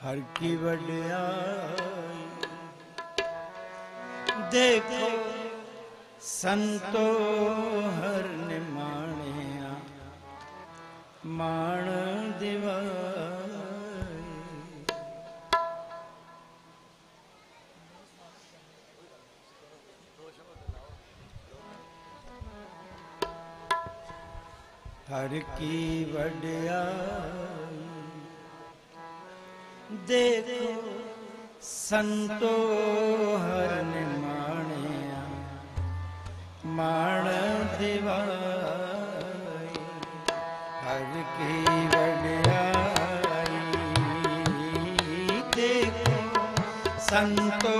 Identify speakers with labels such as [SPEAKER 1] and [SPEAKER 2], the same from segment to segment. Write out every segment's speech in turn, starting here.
[SPEAKER 1] ਹਰ ਕੀ ਵਡਿਆਈ। ਦੇਖੋ ਸੰਤੋ ਹਰ ਨਿਮਾਣਿਆ ਮਾਣ ਦਿਵਾਈ। ਹਰ ਕੀ ਵਡਿਆਈ। ਦੇਖੋ ਸੰਤੋ ਹਰ ਮਾਣਿਆ ਮਾਣ ਦਿਵਾਈ ਹਰ ਕੀ ਵਡਿਆਈ। ਦੇਖੋ ਸੰਤੋ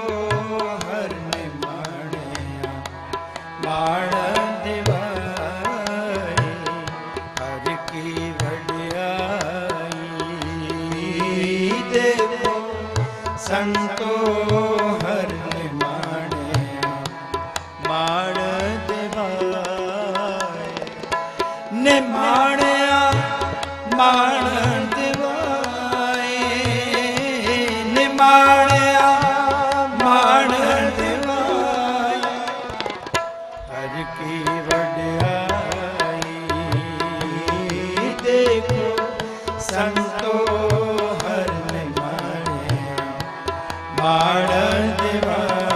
[SPEAKER 1] ਨਿਮਾਣਿਆ ਮਾਣ ਦਿਵਾਈ ਨਿਮਾਣਿਆ ਮਾਣ ਦਿਵਾਈ ਹਰ ਕੀ ਵਡਿਆਈ ਦੇਖੋ, ਸੰਤੋ ਹਰ ਨਿਮਾਣਿਆ ਮਾਣ ਦਿਵਾਈ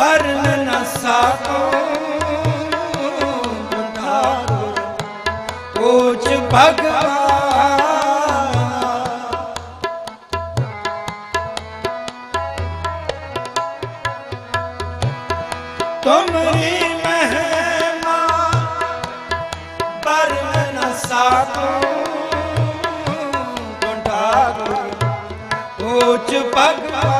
[SPEAKER 1] ਵਰਨ ਨ ਸਾਕੋ ਠਾਕੁਰ ਕੋਚ ਭਗਵਾਨ। ਤੁਮਰੀ ਮਹਿਮਾ ਵਰਨ ਨ ਸਾਕੋ ਠਾਕੁਰ ਕੋਚ ਭਗਵਾਨ।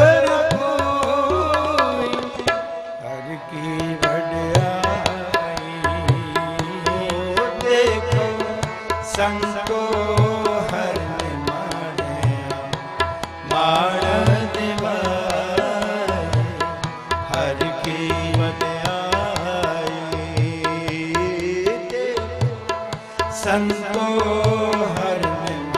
[SPEAKER 1] ਕੀਵਨ ਆਈ ਤੇ ਸੰਤੋ ਹਰਨ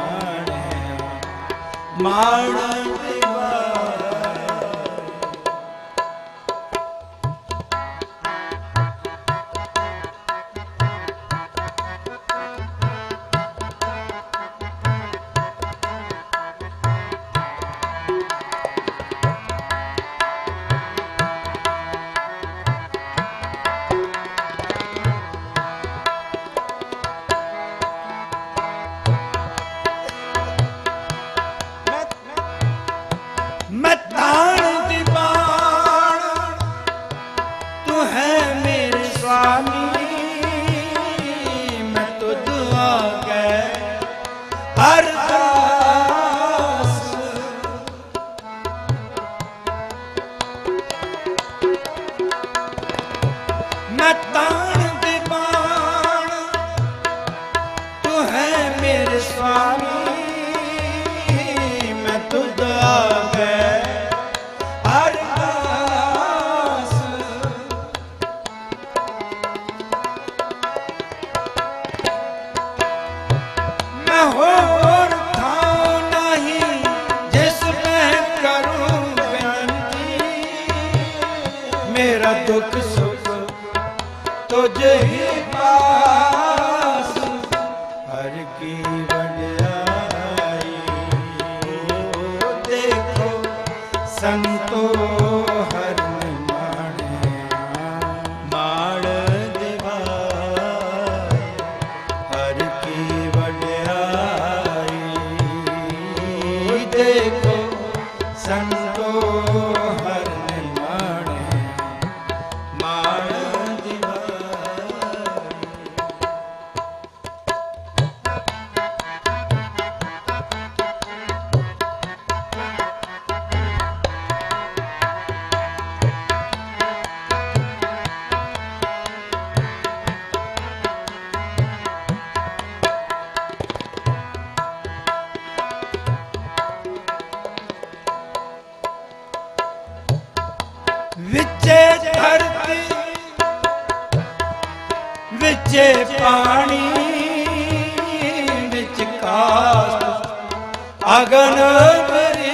[SPEAKER 1] ਸੰਤੋ ਵਿੱਚੇ ਧਰਤੀ ਵਿੱਚੇ ਪਾਣੀ ਵਿੱਚ ਕਾਸ ਅਗਨ ਬਰੀਜੈ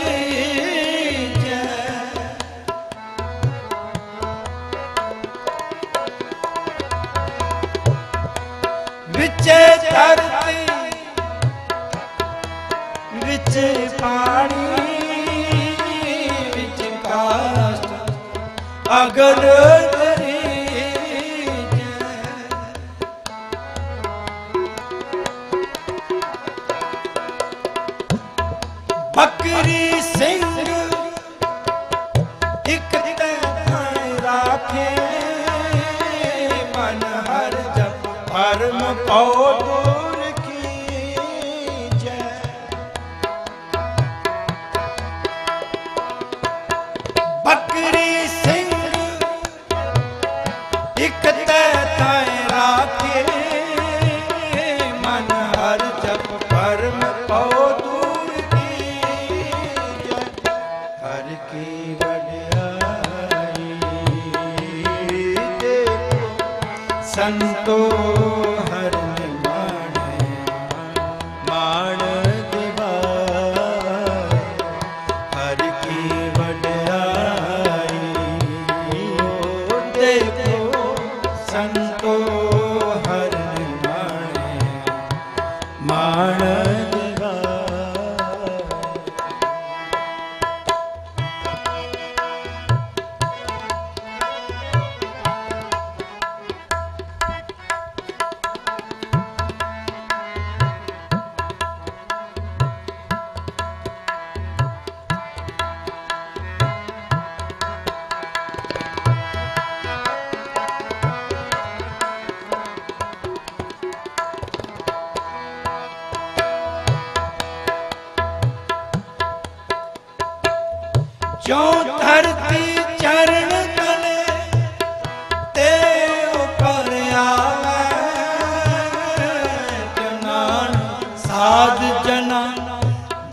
[SPEAKER 1] ਵਿੱਚ ਪਾਣੀ ಸಾಗರ cantor.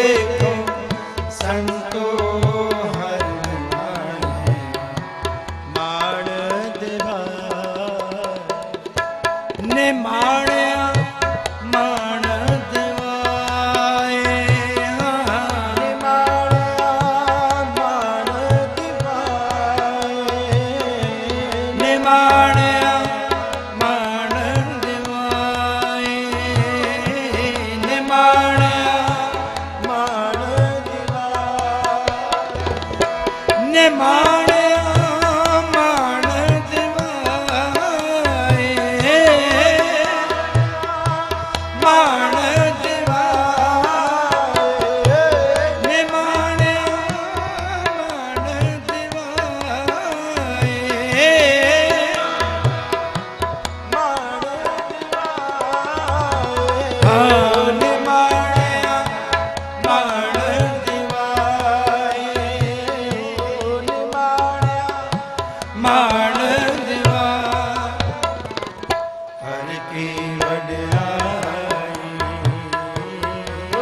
[SPEAKER 1] রে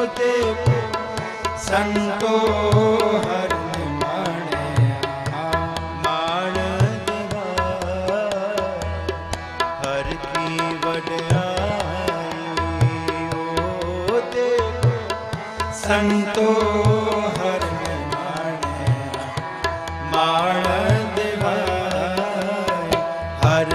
[SPEAKER 1] ਉਤੇ ਸੰਤੋ ਹਰ
[SPEAKER 2] ਮਾਣ ਦਿਵਾ ਹਰ ਕੀ ਵਡਿਆਈ ਓ
[SPEAKER 1] ਸੰਤੋ ਹਰ ਮਾਣਿਆ, ਮਾਣ ਦਿਵਾਏ ਹਰ